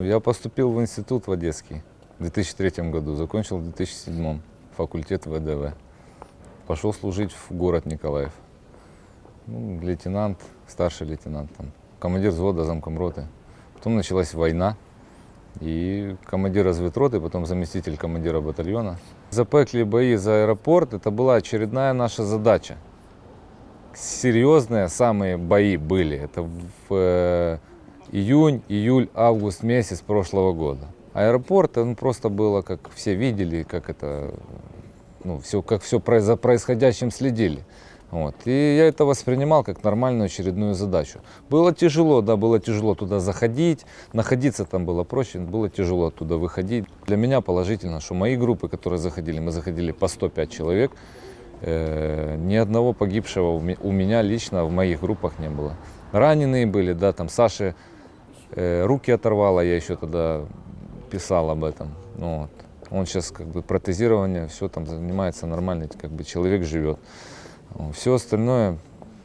Я поступил в институт в Одесский в 2003 году, закончил в 2007 факультет ВДВ. Пошел служить в город Николаев. Ну, лейтенант, старший лейтенант, там, командир взвода, замком роты. Потом началась война, и командир разведроты, потом заместитель командира батальона. Запекли бои за аэропорт, это была очередная наша задача. Серьезные самые бои были. Это в э, июнь, июль, август месяц прошлого года. Аэропорт, он просто было, как все видели, как это, ну, все, как все за происходящим следили. Вот. И я это воспринимал как нормальную очередную задачу. Было тяжело, да, было тяжело туда заходить, находиться там было проще, было тяжело оттуда выходить. Для меня положительно, что мои группы, которые заходили, мы заходили по 105 человек, э, ни одного погибшего у ме- у меня лично в моих группах не было. Раненые были, да, там Саше э, руки оторвало, я еще тогда писал об этом. Ну, вот. Он сейчас как бы протезирование, все там занимается нормально, как бы человек живет. Все остальное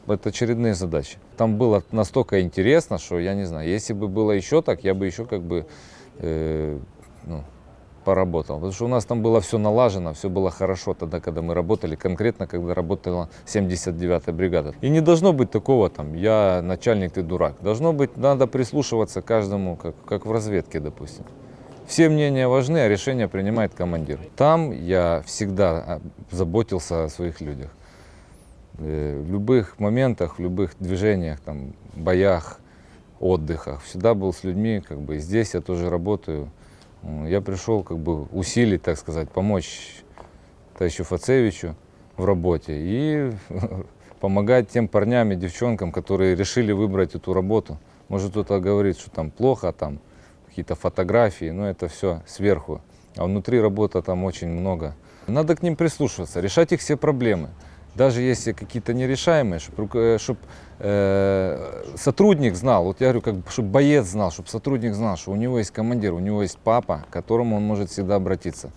это очередные задачи. Там было настолько интересно, что я не знаю, если бы было еще так, я бы еще как бы э, ну, поработал. Потому что у нас там было все налажено, все было хорошо тогда, когда мы работали, конкретно, когда работала 79-я бригада. И не должно быть такого там, я начальник, ты дурак. Должно быть, надо прислушиваться каждому, как, как в разведке, допустим. Все мнения важны, а решение принимает командир. Там я всегда а, заботился о своих людях. Э, В любых моментах, в любых движениях, там, боях, отдыхах, всегда был с людьми, как бы здесь я тоже работаю. Я пришел как бы усилить, так сказать, помочь товарищу Фацевичу в работе и помогать тем парням и девчонкам, которые решили выбрать эту работу. Может кто-то говорит, что там плохо, там какие-то фотографии, но это все сверху. А внутри работа там очень много. Надо к ним прислушиваться, решать их все проблемы. Даже если какие-то нерешаемые, чтобы сотрудник знал, вот я говорю, как чтобы боец знал, чтобы сотрудник знал, что у него есть командир, у него есть папа, к которому он может всегда обратиться,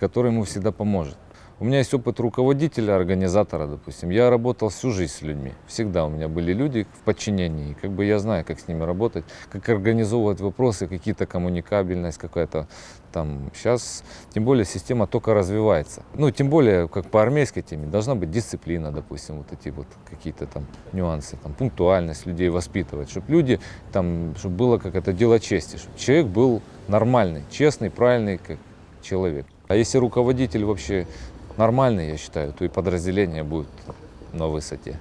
который ему всегда поможет. У меня есть опыт руководителя, организатора, допустим. Я работал всю жизнь с людьми. Всегда у меня были люди в подчинении. Как бы я знаю, как с ними работать, как организовывать вопросы, какие-то коммуникабельность какая-то там. Сейчас, тем более, система только развивается. Ну, тем более, как по армейской теме, должна быть дисциплина, допустим, вот эти вот какие-то там нюансы, там, пунктуальность людей воспитывать, чтобы люди, там, чтобы было как это дело чести, чтобы человек был нормальный, честный, правильный как человек. А если руководитель вообще нормальный, я считаю, то и подразделение будет на высоте.